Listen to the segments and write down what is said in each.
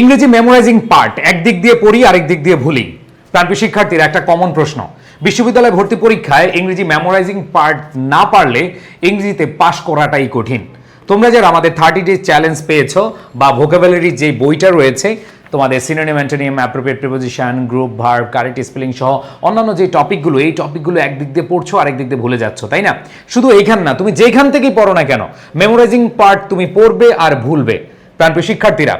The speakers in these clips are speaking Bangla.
ইংরেজি মেমোরাইজিং পার্ট একদিক দিয়ে পড়ি, আরেক দিক দিয়ে ভুলি। প্রাণপ্রিয় শিক্ষার্থীর, একটা কমন প্রশ্ন। বিশ্ববিদ্যালয় ভর্তি পরীক্ষায় ইংরেজি মেমোরাইজিং পার্ট না পারলে ইংরেজিতে পাশ করাটাই কঠিন। তোমরা যারা আমাদের থার্টি ডে চ্যালেঞ্জ পেয়েছ বা ভোকাবুলারি যে বইটা রয়েছে, তোমাদের synonym antonym appropriate preposition group verb correct spelling সহ অন্যান্য যে টপিকগুলো এই টপিকগুলো একদিক দিয়ে পড়ছো, আরেক দিক দিয়ে ভুলে যাচ্ছ, তাই না? শুধু এইখান না, তুমি যেখান থেকেই পড়ো না কেন মেমোরাইজিং পার্ট তুমি পড়বে আর ভুলবে। প্রাণপ্রিয় শিক্ষার্থীরা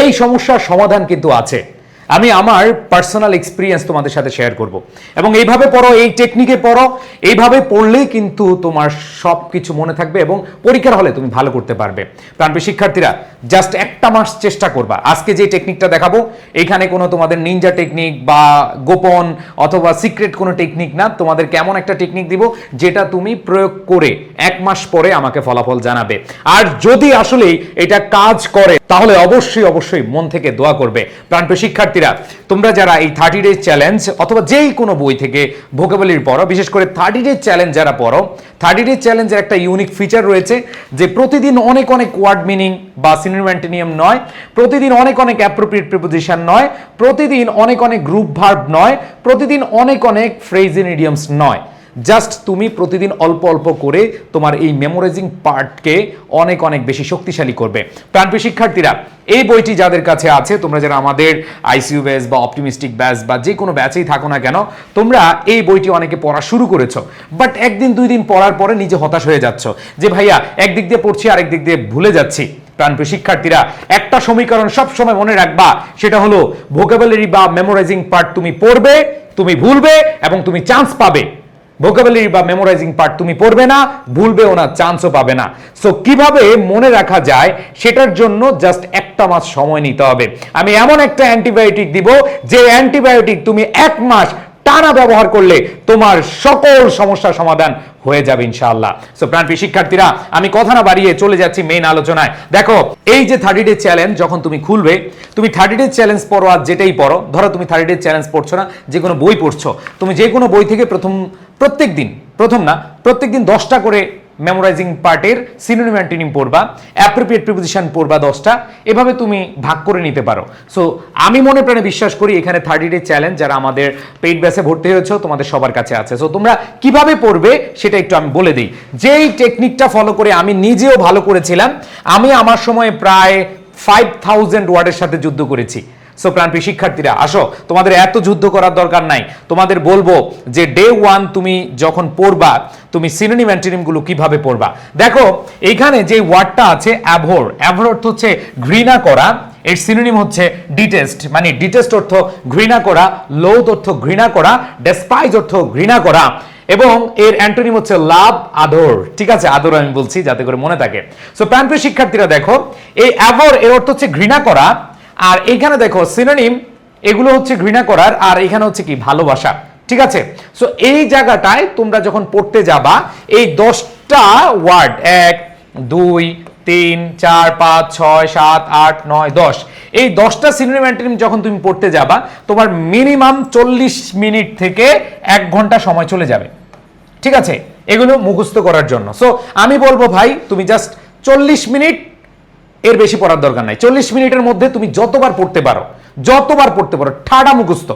এই সমস্যার সমাধান কিন্তু আছে। আমি আমার পার্সোনাল এক্সপিরিয়েন্স তোমাদের সাথে শেয়ার করব। এবং এইভাবে পড়ো, এই টেকনিকে পড়ো, এইভাবে পড়লেই কিন্তু তোমার সব কিছু মনে থাকবে এবং পরীক্ষার হলে তুমি ভালো করতে পারবে। প্রাণপ্রিয় শিক্ষার্থীরা জাস্ট একটা মাস চেষ্টা করবা। আজকে যে টেকনিকটা দেখাবো, এখানে কোনো তোমাদের নিনজা টেকনিক বা গোপন অথবা সিক্রেট কোনো টেকনিক না। তোমাদের কেমন একটা টেকনিক দিব, যেটা তুমি প্রয়োগ করে এক মাস পরে আমাকে ফলাফল জানাবে। আর যদি আসলেই এটা কাজ করে তাহলে অবশ্যই অবশ্যই মন থেকে দোয়া করবে প্রাণপ্রিয় শিক্ষার্থীরা। তোমরা যারা এই থার্টি ডেজ চ্যালেঞ্জ অথবা যেই কোনো বই থেকে ভোকাবলির পড়ো, বিশেষ করে থার্টি ডেজ চ্যালেঞ্জ যারা পড়ো থার্টি ডেজ চ্যালেঞ্জের একটা ইউনিক ফিচার রয়েছে যে প্রতিদিন অনেক অনেক ওয়ার্ড মিনিং বা সিনোনিম নয়, প্রতিদিন অনেক অনেক অ্যাপ্রোপ্রিয়েট প্রিপোজিশন নয়, প্রতিদিন অনেক অনেক গ্রুপ ভার্ব নয়, প্রতিদিন অনেক অনেক ফ্রেজিন ইডিয়ামস নয়। জাস্ট তুমি প্রতিদিন অল্প অল্প করে তোমার এই মেমোরাইজিং পার্টকে অনেক অনেক বেশি শক্তিশালী করবে। প্রাণপ্রিয় শিক্ষার্থীরা, এই বইটি যাদের কাছে আছে, তোমরা যারা আমাদের আইসিইউ ব্যাচ বা অপটিমিস্টিক ব্যাচ বা যে কোনো ব্যাচেই থাকো না কেন, তোমরা এই বইটি অনেকে পড়া শুরু করেছ। বাট একদিন, দুই দিন পড়ার পরে নিজে হতাশ হয়ে যাচ্ছ যে, ভাইয়া, একদিক দিয়ে পড়ছি, আরেক দিক দিয়ে ভুলে যাচ্ছি। প্রাণপ্রিয় শিক্ষার্থীরা, একটা সমীকরণ সব সময় মনে রাখবা, সেটা হলো ভোকাবুলারি বা মেমোরাইজিং পার্ট তুমি পড়বে, তুমি ভুলবে এবং তুমি চান্স পাবে। ভোকাবুলারি বা মেমোরাইজিং পার্ট তুমি পড়বে না, ভুলবেও না চান্সও পাবে না। সো কীভাবে মনে রাখা যায়, সেটার জন্য জাস্ট একটা মাস সময় নিতে হবে। আমি এমন একটা অ্যান্টিবায়োটিক দিব, যে অ্যান্টিবায়োটিক তুমি এক মাস টানা ব্যবহার করলে তোমার সকল সমস্যার সমাধান হয়ে যাবে ইনশাআল্লাহ। সো প্রাণপ্রিয় শিক্ষার্থীরা, আমি কথা না বাড়িয়ে চলে যাচ্ছি মেইন আলোচনায়। দেখো, এই যে থার্টি ডে চ্যালেঞ্জ যখন তুমি খুলবে, তুমি থার্টি ডে চ্যালেঞ্জ পড়ো আর যেটাই পড়ো, ধরো তুমি থার্টি ডে চ্যালেঞ্জ পড়ছো না, যে কোনো বই পড়ছো, তুমি যে কোনো বই থেকে প্রথম প্রত্যেক দিন প্রথম না প্রত্যেক দিন দশটা করে মেমোরাইজিং পার্টের সিনোনিম অ্যান্টিনিম পড়বা অ্যাপ্রোপ্রিয়েট প্রিপোজিশন পড়বা দশটা, এভাবে তুমি ভাগ করে নিতে পারো। সো আমি মনে প্রাণে বিশ্বাস করি এখানে থার্টি ডে চ্যালেঞ্জ যারা আমাদের পেইড ব্যাসে ভর্তি হয়েছে, তোমাদের সবার কাছে আছে। সো তোমরা কীভাবে পড়বে সেটা একটু আমি বলে দিই। যেই টেকনিকটা ফলো করে আমি নিজেও ভালো করেছিলাম, আমি আমার সময় প্রায় ফাইভ থাউজেন্ড ওয়ার্ডের সাথে যুদ্ধ করেছি। সো প্রাণপ্রিয় শিক্ষার্থীরা, আসো। তোমাদের এত যুদ্ধ করার দরকার নাই। তোমাদের বলব যে ডে ওয়ান তুমি যখন পড়বা, তুমি সিনোনিম অ্যান্টিনিমগুলো কীভাবে পড়বা? দেখো, এইখানে যে ওয়ার্ডটা আছে অ্যাভোর অ্যাভোর অর্থ হচ্ছে ঘৃণা করা, এর সিনোনিম হচ্ছে ডিটেস্ট মানে ডিটেস্ট অর্থ ঘৃণা করা লোদ অর্থ ঘৃণা করা ডেসপাইজ অর্থ ঘৃণা করা, এবং এর অ্যান্টোনিম হচ্ছে লাভ আদর ঠিক আছে? আদর আমি বলছি, যাতে করে মনে থাকে। সো প্রাণপ্রিয় শিক্ষার্থীরা, দেখো, এই অ্যাভোর এর অর্থ হচ্ছে ঘৃণা করা আর এখানে দেখো সিনোনিম এগুলো হচ্ছে ঘৃণা করার, আর এখানে হচ্ছে কি, ভালোবাসা। ঠিক আছে? সো এই জায়গাটায় তোমরা যখন পড়তে যাবা, এই দশটা ওয়ার্ড এক, দুই, তিন, চার, পাঁচ, ছয়, সাত, আট, নয়, দশ, এই দশটা সিনোনিম অ্যান্টোনিম যখন তুমি পড়তে যাবা, তোমার মিনিমাম চল্লিশ মিনিট থেকে এক ঘণ্টা সময় চলে যাবে। ঠিক আছে? এগুলো মুখস্থ করার জন্য। সো আমি বলব ভাই, তুমি জাস্ট চল্লিশ মিনিট এর বেশি পড়ার দরকার নাই। চল্লিশ মিনিটের মধ্যে তুমি যতবার পড়তে পারো, যতবার পড়তে পারো, ঠাডা মুখস্থ,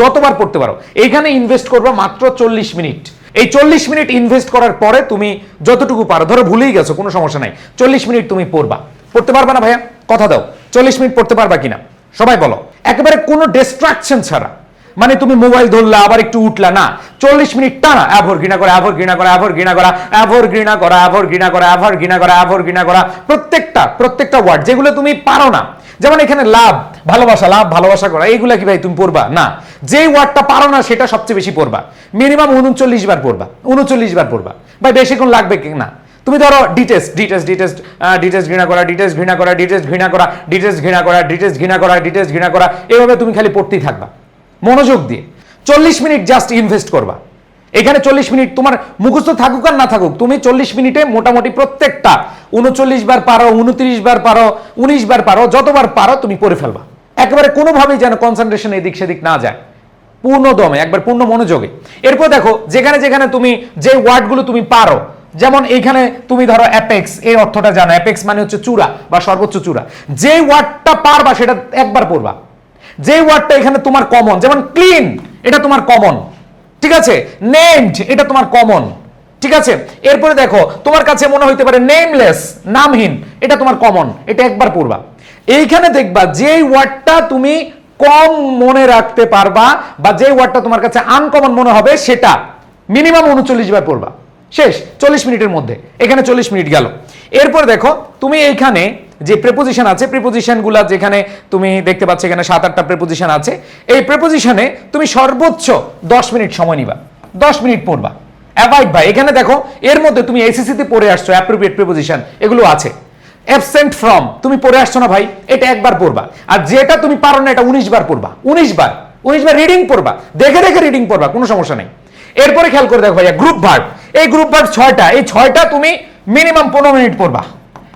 যতবার পড়তে পারো এখানে ইনভেস্ট করবা মাত্র চল্লিশ মিনিট। এই চল্লিশ মিনিট ইনভেস্ট করার পরে তুমি যতটুকু পারো, ধরো ভুলেই গেছো, কোনো সমস্যা নাই, চল্লিশ মিনিট তুমি পড়বা। পড়তে পারবা না ভাইয়া? কথা দাও, চল্লিশ মিনিট পড়তে পারবা কিনা? সবাই বলো, একেবারে কোনো ডিস্ট্রাকশন ছাড়া মানে তুমি মোবাইল ধরলা, আবার একটু উঠলা, না। চল্লিশ মিনিট টানা, অ্যাভর ঘৃণা করা, অ্যাভর ঘৃণা করা, অ্যাভর ঘৃণা করা, অ্যাভর ঘৃণা করা, অ্যাভর ঘৃণা করা, অ্যাভর ঘৃণা করা, অ্যাভর ঘৃণা করা, প্রত্যেকটা প্রত্যেকটা ওয়ার্ড যেগুলো তুমি পারো না। যেমন এখানে লাভ, ভালোবাসা লাভ, ভালোবাসা করা, এইগুলা কি ভাই তুমি পড়বা? না। যে ওয়ার্ডটা পারো না, সেটা সবচেয়ে বেশি পড়বা। মিনিমাম উনচল্লিশ বার পড়বা, উনচল্লিশ বার পড়বা। ভাই বেশিক্ষণ লাগবে কি? না। তুমি ধরো ডিটেস্ট ডিটেস্ট ডিটেস্ট ডিটেস্ট ঘৃণা করা ডিটেস্ট ঘৃণা করা ডিটেস্ট ঘৃণা করা ডিটেস্ট ঘৃণা করা ডিটেস্ট ঘৃণা করা ডিটেস্ট ঘৃণা করা এভাবে তুমি খালি পড়তেই থাকবা। মনোযোগ দিয়ে। চল্লিশ মিনিট জাস্ট ইনভেস্ট করবা। এখানে চল্লিশ মিনিট তোমার মুখস্থ থাকুক আর না থাকুক, তুমি চল্লিশ মিনিটে মোটামুটি প্রত্যেকটা উনচল্লিশ বার পারো, উনত্রিশ বার পারো, উনিশ বার পারো, যতবার পারো তুমি পড়ে ফেলবা। একেবারে কোনোভাবেই যেন কনসেন্ট্রেশন এদিক সেদিক না যায়। পূর্ণ দমে একবার পূর্ণ মনোযোগে। এরপর দেখো, যেখানে যেখানে তুমি যে ওয়ার্ডগুলো তুমি পারো, যেমন এইখানে তুমি ধরো অ্যাপেক্স এই অর্থটা জানো। অ্যাপেক্স মানে হচ্ছে চূড়া বা সর্বোচ্চ চূড়া। যে ওয়ার্ডটা পারবা সেটা একবার পড়বা। যে ওয়ার্ডটা এখানে তোমার কমন যেমন ক্লিন এটা তোমার কমন ঠিক আছে? নেমড এটা তোমার কমন ঠিক আছে? এরপরে দেখো, তোমার কাছে মনে হইতে পারে নেমলেস নামহীন, এটা তোমার কমন এটা একবার পড়বা। এইখানে দেখবা যে ওয়ার্ডটা তুমি কম মনে রাখতে পারবা বা যে ওয়ার্ডটা তোমার কাছে আনকমন মনে হবে সেটা মিনিমাম উনচল্লিশ বার পড়বা। শেষ, চল্লিশ মিনিটের মধ্যে, এখানে চল্লিশ মিনিট গেল। এরপর দেখো, তুমি এইখানে যে প্রেপোজিশন আছে প্রেপোজিশনগুলা যেখানে তুমি দেখতে পাচ্ছ এখানে সাত, আটটা প্রেপোজিশন আছে। এই প্রেপোজিশনে তুমি সর্বোচ্চ দশ মিনিট সময় নিবা। দশ মিনিট পড়বা। অ্যাভয়েড ভাই, এখানে দেখো, এর মধ্যে তুমি এসএসসি তে পড়ে আসছো অ্যাপ্রোপ্রিয়েট প্রেপোজিশন এগুলো আছে। অ্যাবসেন্ট ফ্রম তুমি পড়ে আসছো না ভাই, এটা একবার পড়বা। আর যেটা তুমি পারো না, এটা উনিশ বার পড়বা। উনিশ বার উনিশ বার রিডিং পড়বা। দেখে দেখে রিডিং পড়বা, কোনো সমস্যা নেই। এরপরে খেয়াল করে দেখো ভাইয়া গ্রুপ ভার্ব এই গ্রুপ ভার্ব ছয়টা, এই ছয়টা তুমি মিনিমাম পনেরো মিনিট পড়বা।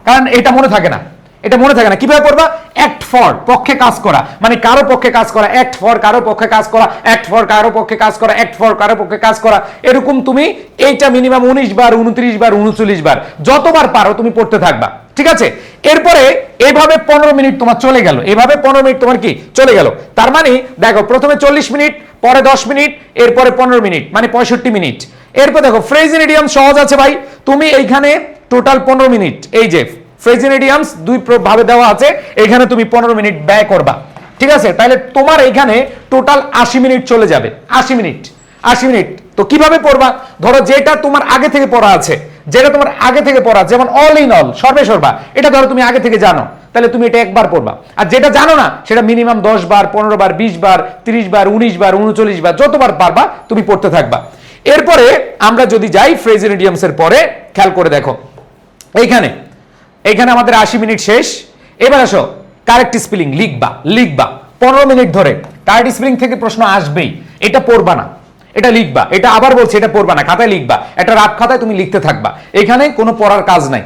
কারণ এটা মনে থাকে না। এটা মনে থাকে না। কীভাবে পড়বা? অ্যাক্ট ফর পক্ষে কাজ করা। মানে কারও পক্ষে কাজ করা অ্যাক্ট ফর কারও পক্ষে কাজ করা অ্যাক্ট ফর কারও পক্ষে কাজ করা অ্যাক্ট ফর কারও পক্ষে কাজ করা। এরকম তুমি এইটা মিনিমাম উনিশ বার, উনত্রিশ বার, উনচল্লিশ বার, যতবার পারো তুমি পড়তে থাকবা। ঠিক আছে? এরপরে এইভাবে পনেরো মিনিট তোমার চলে গেল। এভাবে পনেরো মিনিট তোমার কি? চলে গেল। তার মানে দেখো, প্রথমে চল্লিশ মিনিট, পরে দশ মিনিট, এরপরে পনেরো মিনিট মানে পঁয়ষট্টি মিনিট। এরপর দেখো ফ্রেজিন ইডিয়াম সহজ আছে ভাই। তুমি এইখানে টোটাল পনেরো মিনিট, এই যে ফ্রেজিন ইডিয়ামস দুই ভাবে দেওয়া আছে। এখানে তুমি পনেরো মিনিট ব্যয় করবা। ঠিক আছে? তাহলে তোমার এইখানে টোটাল আশি মিনিট চলে যাবে। আশি মিনিট। আশি মিনিট। তো কীভাবে পড়বা? ধরো যেটা তোমার আগে থেকে পড়া আছে। যেটা তোমার আগে থেকে পড়া যেমন অল ইন অল সর্বে সর্বা এটা ধরো তুমি আগে থেকে জানো। তাহলে তুমি এটা একবার পড়বা। আর যেটা জানো না, সেটা মিনিমাম দশ বার, পনেরো বার, বিশ বার, তিরিশ বার, উনিশ বার, উনচল্লিশ বার, যতবার পারবা তুমি পড়তে থাকবা। এরপরে আমরা যদি যাই ফ্রেজিন ইডিয়ামসের পরে, খেয়াল করে দেখো। এইখানে। এইখানে আমাদের আশি মিনিট শেষ। এবার আসো, কারেক্ট স্পেলিং লিখবা লিখবা। পনেরো মিনিট ধরে কারেক্ট স্পেলিং থেকে প্রশ্ন আসবেই। এটা পড়বা না। এটা লিখবা। এটা আবার বলছি, এটা পড়বা না, খাতায় লিখবা। একটা রাত খাতায় তুমি লিখতে থাকবা। এখানে কোনো পড়ার কাজ নাই।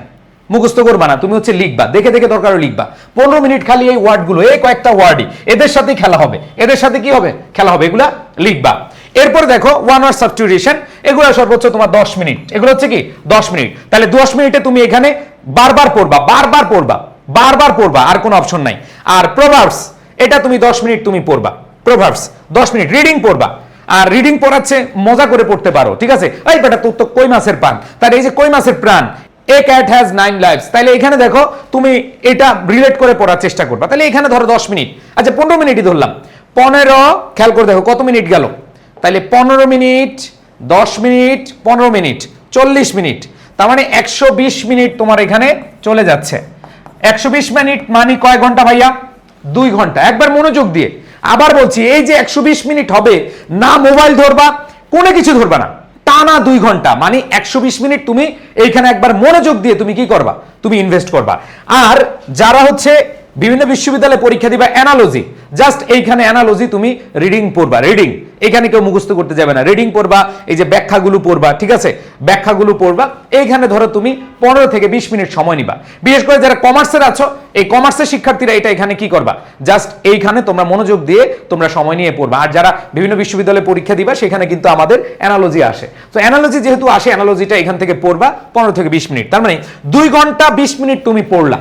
মুখস্থ করবা না, তুমি হচ্ছে লিখবা। দেখে দেখে দরকার লিখবা। পনেরো মিনিট খালি এই ওয়ার্ডগুলো, এই কয়েকটা ওয়ার্ডই, এদের সাথে খেলা হবে। এদের সাথে কি হবে? খেলা হবে, এগুলা লিখবা। এরপর দেখো ওয়ান ওয়ার্ড সাবস্টিটিউশন এগুলো সর্বোচ্চ তোমার দশ মিনিট। এগুলো হচ্ছে কি? দশ মিনিট। তাহলে দশ মিনিটে তুমি এখানে বারবার পড়বা বারবার পড়বা বারবার পড়বা, আর কোনো অপশন নাই। আর প্রভার্বস এটা তুমি দশ মিনিট তুমি পড়বা। প্রভার্বস দশ মিনিট রিডিং পড়বা। আর রিডিং পড়াচ্ছে, মজা করে পড়তে পারো, ঠিক আছে? এই বেটা, তোর তো কই মাছের প্রাণ? তার এই যে কই মাছের প্রাণ? A cat has nine lives তাহলে এখানে দেখো, তুমি এটা রিলেট করে পড়ার চেষ্টা করবা। তাহলে এখানে ধরো দশ মিনিট। আচ্ছা পনেরো মিনিটই ধরলাম। পনেরো, খেয়াল করে দেখো, কত মিনিট গেল? তাহলে পনেরো মিনিট, দশ মিনিট, পনেরো মিনিট, চল্লিশ মিনিট। তার মানে একশো বিশ মিনিট তোমার এখানে চলে যাচ্ছে। একশো বিশ মিনিট মানে কয় ঘণ্টা ভাইয়া? দুই ঘণ্টা। একবার মনোযোগ দিয়ে। আবার বলছি, এই যে একশো বিশ মিনিট হবে, না মোবাইল ধরবা, কোনো কিছু ধরবা না। টানা দুই ঘণ্টা। মানে একশো বিশ মিনিট তুমি এইখানে একবার মনোযোগ দিয়ে তুমি কি করবা? তুমি ইনভেস্ট করবা। আর যারা হচ্ছে বিভিন্ন বিশ্ববিদ্যালয়ে পরীক্ষা দিবা অ্যানালজি। জাস্ট এইখানে অ্যানালজি তুমি রিডিং পড়বা। রিডিং এখানে কেউ মুখস্থ করতে যাবে না। রিডিং পড়বা, এই যে ব্যাখ্যাগুলো পড়বা, ঠিক আছে? ব্যাখ্যাগুলো পড়বা, এইখানে ধরো তুমি পনেরো থেকে বিশ মিনিট সময় নিবা। বিশেষ করে যারা কমার্সের আছো, এই কমার্সের শিক্ষার্থীরা এটা এখানে কি করবা? জাস্ট এইখানে তোমরা মনোযোগ দিয়ে তোমরা সময় নিয়ে পড়বা। আর যারা বিভিন্ন বিশ্ববিদ্যালয়ে পরীক্ষা দিবা, সেখানে কিন্তু আমাদের অ্যানালজি আসে। তো অ্যানালজি যেহেতু আসে, অ্যানালজিটা এখান থেকে পড়বা পনেরো থেকে বিশ মিনিট। তার মানে দুই ঘণ্টা বিশ মিনিট তুমি পড়লা।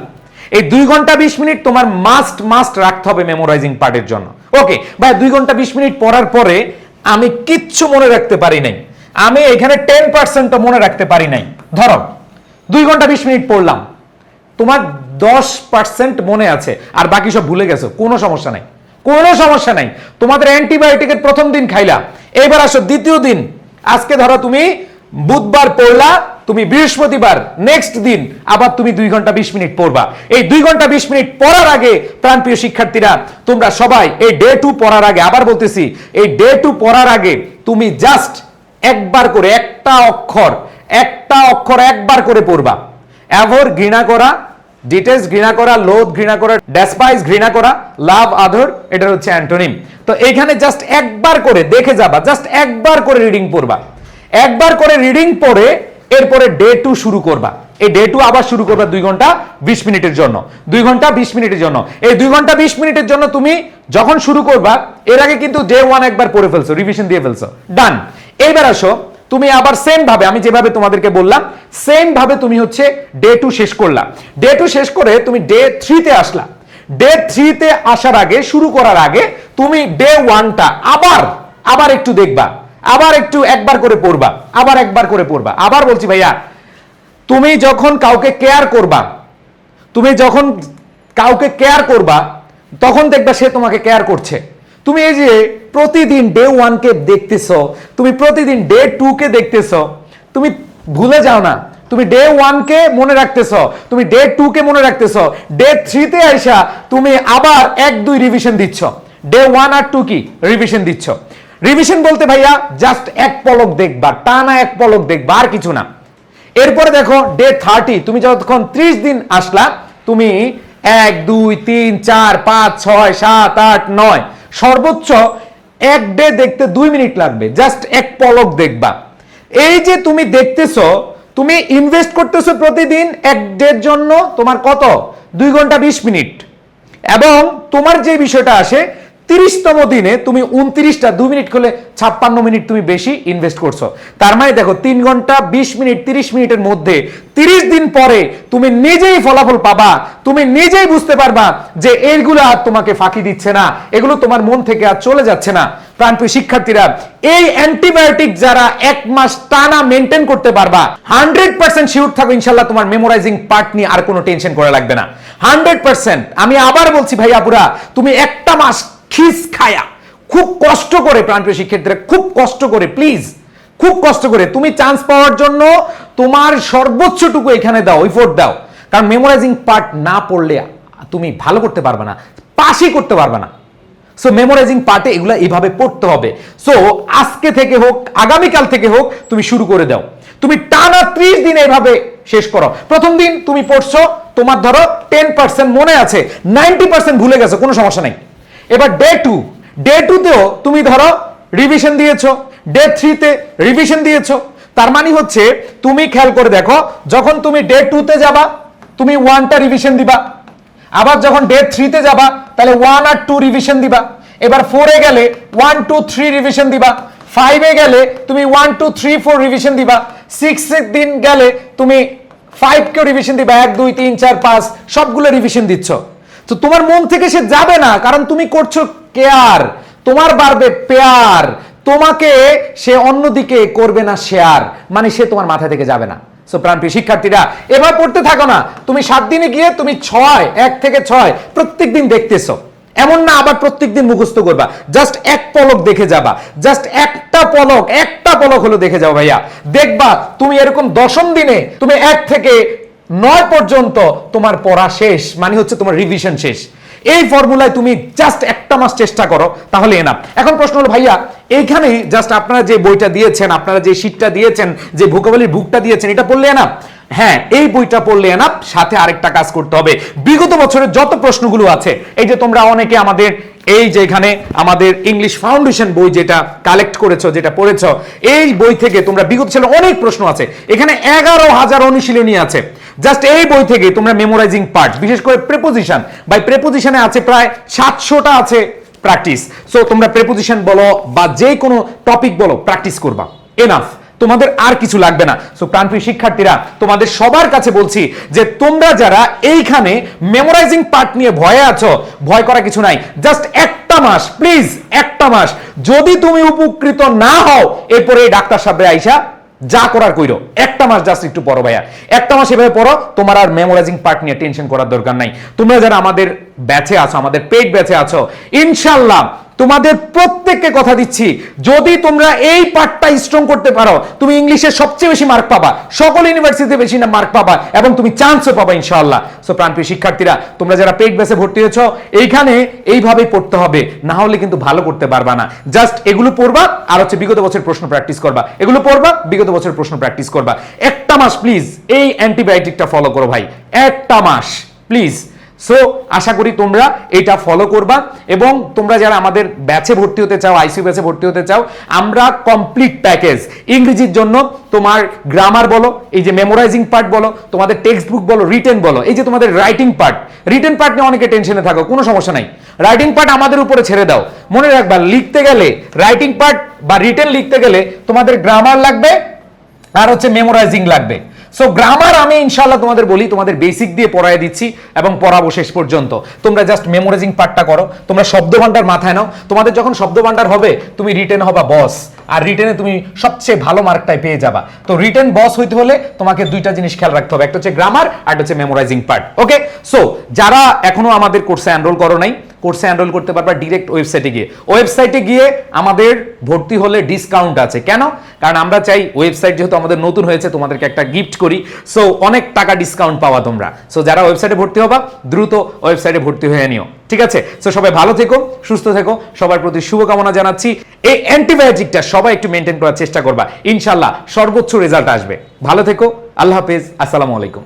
এই দুই ঘণ্টা বিশ মিনিট তোমার মাস্ট মাস্ট রাখতে হবে মেমোরাইজিং পার্টের জন্য। ওকে ভাই, দুই ঘণ্টা বিশ মিনিট পড়ার পরে আমি কিচ্ছু মনে রাখতে পারি নাই। আমি এখানে টেন পার্সেন্টও মনে রাখতে পারি নাই। ধরো, দুই ঘণ্টা বিশ মিনিট পড়লাম। তোমার দশ পার্সেন্ট মনে আছে, আর বাকি সব ভুলে গেছো, কোনো সমস্যা নাই। কোনো সমস্যা নাই। তোমাদের অ্যান্টিবায়োটিকের প্রথম দিন খাইলা। এবার আসো দ্বিতীয় দিন। আজকে ধরো তুমি বুধবার পড়লা, তুমি বৃহস্পতিবার নেক্সট দিন আবার তুমি দুই ঘণ্টা বিশ মিনিট পড়বা। এই দুই ঘণ্টা বিশ মিনিট পড়ার আগে প্রাণপ্রিয় শিক্ষার্থীরা, তোমরা সবাই এই ডে টু পড়ার আগে, আবার বলতেছি, এই ডে টু পড়ার আগে তুমি জাস্ট একবার করে একটা অক্ষর একটা অক্ষর একবার করে পড়বা। অ্যাভোর ঘৃণা করা ডিটেলস ঘৃণা করা লোভ ঘৃণা করা ডেসপাইস ঘৃণা করা লাভ আধর এটা হচ্ছে অ্যান্টোনিম তো এখানে জাস্ট একবার করে দেখে যাবা জাস্ট একবার করে রিডিং পড়বা। একবার করে রিডিং পড়ে এরপরে ডে টু শুরু করবা। এই ডে টু আবার শুরু করবা দুই ঘণ্টা বিশ মিনিটের জন্য। দুই ঘণ্টা বিশ মিনিটের জন্য। এই দুই ঘণ্টা বিশ মিনিটের জন্য তুমি যখন শুরু করবা, এর আগে কিন্তু ডে ওয়ান একবার পড়ে ফেলছো রিভিশন দিয়ে ফেলছো। ডান এইবার আসো, তুমি আবার সেম ভাবে, আমি যেভাবে তোমাদেরকে বললাম সেম ভাবে তুমি হচ্ছে ডে টু শেষ করলা। ডে টু শেষ করে তুমি ডে থ্রিতে আসলা। ডে থ্রিতে আসার আগে, শুরু করার আগে তুমি ডে ওয়ানটা আবার আবার একটু দেখবা। আবার একটু একবার করে পড়বা, আবার একবার করে পড়বা। আবার বলছি, ভাইয়া, তুমি যখন কাউকে কেয়ার করবা, তুমি যখন কাউকে কেয়ার করবা, তখন দেখবা সে তোমাকে কেয়ার করছে। তুমি এই যে প্রতিদিন ডে ওয়ানকে দেখতেছ, তুমি প্রতিদিন ডে টু কে দেখতেছ, তুমি ভুলে যাও না, তুমি ডে ওয়ানকে মনে রাখতেছ, তুমি ডে টু কে মনে রাখতেছ ডে থ্রিতে আইসা তুমি আবার এক দুই রিভিশন দিচ্ছ। ডে ওয়ান আর টু কি? রিভিশন দিচ্ছ। রিভিশন বলতে ভাইয়া জাস্ট এক পলক দেখবা, টানা এক পলক দেখবা, আর কিছু না। এরপরে দেখো ডে থার্টি তুমি যতক্ষণ ত্রিশ দিন আসলা, তুমি এক, দুই, তিন, চার, পাঁচ, ছয়, সাত, আট, নয়, সর্বোচ্চ এক ডে দেখতে দুই মিনিট লাগবে জাস্ট এক পলক দেখবা। এই যে তুমি দেখতেছো, তুমি ইনভেস্ট করতেছো প্রতিদিন এক ডের জন্য তোমার কত? দুই ঘণ্টা বিশ মিনিট। এবং তোমার যে বিষয়টা আসে তিরিশতম দিনে তুমি উনত্রিশটা, দু মিনিট করলে ছাপ্পান্ন মিনিট তুমি বেশি ইনভেস্ট করছ। তার মানে দেখো, তিন ঘণ্টা, বিশ মিনিট, তিরিশ মিনিটের মধ্যে তিরিশ দিন পরে তুমি নিজেই ফলাফল পাবা, তুমি নিজেই বুঝতে পারবা যে এইগুলো আর তোমাকে ফাঁকি দিচ্ছে না, এগুলো তোমার মন থেকে আর চলে যাচ্ছে না। প্রাণপ্রিয় শিক্ষার্থীরা, এই অ্যান্টিবায়োটিক যারা এক মাস টানা মেনটেন করতে পারবা হান্ড্রেড পার্সেন্ট শিওর থাকো, ইনশাল্লাহ তোমার মেমোরাইজিং পার্ট নিয়ে আর কোনো টেনশন করা লাগবে না। হান্ড্রেড পার্সেন্ট আমি আবার বলছি ভাইয়া বুড়া তুমি একটা মাস খিস খায়া। খুব কষ্ট করে প্রাণপ্রিয় শিক্ষার্থীরা, খুব কষ্ট করে প্লিজ খুব কষ্ট করে। তুমি চান্স পাওয়ার জন্য তোমার সর্বোচ্চটুকু এখানে দাও ইফোর্ট দাও। কারণ মেমোরাইজিং পার্ট না পড়লে তুমি ভালো করতে পারবে না পাশই করতে পারবে না। সো মেমোরাইজিং পার্টে এগুলো এইভাবে পড়তে হবে। সো আজকে থেকে হোক, আগামীকাল থেকে হোক, তুমি শুরু করে দাও। তুমি টানা ত্রিশ দিন এইভাবে শেষ করো। প্রথম দিন তুমি পড়ছো, তোমার ধরো টেন পার্সেন্ট মনে আছে নাইনটি পার্সেন্ট ভুলে গেছো, কোনো সমস্যা নেই। এবার ডে টু ডে টুতেও তুমি ধরো রিভিশন দিয়েছ। ডে থ্রিতে রিভিশন দিয়েছ। তার মানে হচ্ছে তুমি খেয়াল করে দেখো, যখন তুমি ডে টুতে যাবা, তুমি ওয়ানটা রিভিশন দিবা। আবার যখন ডে থ্রিতে যাবা, তাহলে ওয়ান আর টু রিভিশন দিবা। এবার ফোরে গেলে ওয়ান টু থ্রি রিভিশন দিবা। ফাইভে গেলে তুমি one two three four revision দিবা। সিক্স দিন গেলে তুমি ফাইভকেও রিভিশন দিবা। এক, দুই, তিন, চার, পাঁচ, সবগুলো রিভিশন দিচ্ছ। তো তোমার মন থেকে সে যাবে না, কারণ তুমি করছ কেয়ার তোমার বাড়বে পেয়ার, তোমাকে সে অন্যদিকে করবে না শেয়ার মানে সে তোমার মাথা থেকে যাবে না। সো প্রাণপ্রিয় শিক্ষার্থীরা, এবার পড়তে থাকো না, তুমি সাত দিনে গিয়ে তুমি ছয়, এক থেকে ছয়, প্রত্যেক দিন দেখতেছো। এমন না আবার প্রত্যেক দিন মুখস্থ করবা জাস্ট এক পলক দেখে যাবা জাস্ট একটা পলক একটা পলক হলো দেখে যাও ভাইয়া। দেখবা, তুমি এরকম দশম দিনে, তুমি এক থেকে নয় পর্যন্ত তোমার পড়া শেষ মানে হচ্ছে তোমার রিভিশন শেষ। এই ফর্মুলায় তুমি জাস্ট একটা মাস চেষ্টা করো, তাহলে এনাফ এখন প্রশ্ন হলো, ভাইয়া এইখানে জাস্ট আপনারা যে বইটা দিয়েছেন, আপনারা যে শীটটা দিয়েছেন, যে ভোকাবলির বুকটা দিয়েছেন, এটা পড়লে এনাফ হ্যাঁ এই বইটা পড়লে এনাফ সাথে আরেকটা কাজ করতে হবে। বিগত বছরের যত প্রশ্নগুলো আছে, এই যে তোমরা অনেকে আমাদের, এই যে এখানে আমাদের ইংলিশ ফাউন্ডেশন বই যেটা কালেক্ট করেছ, যেটা পড়েছো, এই বই থেকে তোমরা বিগত ছিল অনেক প্রশ্ন আছে। এখানে এগারো হাজার অনুশীলনী আছে। জাস্ট এই বই থেকে তোমরা মেমোরাইজিং পার্ট বিশেষ করে প্রেপোজিশন বাই প্রেপোজিশনে আছে প্রায় সাতশোটা আছে প্র্যাকটিস সো তোমরা প্রেপোজিশন বলো বা যে কোনো টপিক বলো প্র্যাকটিস করবা। এনাফ তোমাদের আর কিছু লাগবে না। সো প্রাণপ্রিয় শিক্ষার্থীরা, তোমাদের সবার কাছে বলছি যে তোমরা যারা এইখানে মেমোরাইজিং পার্ট নিয়ে ভয়ে আছো, ভয় করা কিছু নাই। জাস্ট একটা মাস প্লিজ একটা মাস। যদি তুমি উপকৃত না হও, এরপরে ডাক্তার সাহেবরা আইসা যা করার কইরো। একটা মাস জাস্ট একটু পড়ো ভাইয়া। একটা মাস এভাবে পড়ো, তোমার আর মেমোরাইজিং পার্ট নিয়ে টেনশন করার দরকার নাই। তোমরা যারা আমাদের ব্যাচে আছো, আমাদের পেট ব্যাচে আছো ইনশাল্লাহ তোমাদের প্রত্যেককে কথা দিচ্ছি। যদি তোমরা এই পার্টটা স্ট্রং করতে পারো, তুমি ইংলিশে সবচেয়ে বেশি মার্ক পাবা, সকল ইউনিভার্সিটিতে বেশি না মার্ক পাবা, এবং তুমি চান্সও পাবা ইনশাআল্লাহ। সো প্রাণপ্রিয় শিক্ষার্থীরা, তোমরা যারা পেট বেসে ভর্তি হয়েছো, এইখানে এইভাবেই পড়তে হবে, না হলে কিন্তু ভালো করতে পারবা না। জাস্ট এগুলো পড়বা, আর হচ্ছে বিগত বছর প্রশ্ন প্র্যাকটিস করবা। এগুলো পড়বা, বিগত বছর প্রশ্ন প্র্যাকটিস করবা। একটা মাস প্লিজ এই অ্যান্টিবায়োটিকটা ফলো করো ভাই। একটা মাস প্লিজ সো আশা করি তোমরা এটা ফলো করবা এবং তোমরা যারা আমাদের ব্যাচে ভর্তি হতে চাও আইসিউ ব্যাচে ভর্তি হতে চাও, আমরা কমপ্লিট প্যাকেজ ইংরেজির জন্য তোমার গ্রামার বলো, এই যে মেমোরাইজিং পার্ট বলো, তোমাদের টেক্সট বুক বলো রিটেন বলো, এই যে তোমাদের রাইটিং পার্ট রিটেন পার্ট নিয়ে অনেকে টেনশনে থাকো, কোনো সমস্যা নাই। রাইটিং পার্ট আমাদের উপরে ছেড়ে দাও। মনে রাখবা, লিখতে গেলে রাইটিং পার্ট বা রিটেন লিখতে গেলে তোমাদের গ্রামার লাগবে আর হচ্ছে মেমোরাইজিং লাগবে। সো গ্রামার আমি ইনশাল্লাহ তোমাদের বলি, তোমাদের বেসিক দিয়ে পড়ায় দিচ্ছি এবং পড়াবো শেষ পর্যন্ত। তোমরা জাস্ট মেমোরাইজিং পার্টটা করো, তোমরা শব্দ ভান্ডার মাথায় নাও। তোমাদের যখন শব্দ ভান্ডার হবে, তুমি রিটেন হবা বস আর রিটেনে তুমি সবচেয়ে ভালো মার্কটাই পেয়ে যাবা। তো রিটেন বস হইতে হলে তোমাকে দুইটা জিনিস খেয়াল রাখতে হবে, একটা হচ্ছে গ্রামার আর একটা হচ্ছে মেমোরাইজিং পার্ট ওকে সো যারা এখনও আমাদের কোর্সে এনরোল করো নাই কোর্সে এনরোল করতে পারবা ডিরেক্ট ওয়েবসাইটে গিয়ে। ওয়েবসাইটে গিয়ে আমাদের ভর্তি হলে ডিসকাউন্ট আছে। কেন? কারণ আমরা চাই ওয়েবসাইট যেহেতু আমাদের নতুন হয়েছে, তোমাদেরকে একটা গিফট করি। সো অনেক টাকা ডিসকাউন্ট পাওয়া তোমরা। সো যারা ওয়েবসাইটে ভর্তি হবা, দ্রুত ওয়েবসাইটে ভর্তি হয়ে নিও। ঠিক আছে? সো সবাই ভালো থেকো, সুস্থ থেকো। সবার প্রতি শুভকামনা জানাচ্ছি। এই অ্যান্টিবায়োটিকটা সবাই একটু মেনটেন করার চেষ্টা করবা। ইনশাল্লাহ সর্বোচ্চ রেজাল্ট আসবে। ভালো থেকো, আল্লাহ হাফেজ। আসসালামু আলাইকুম।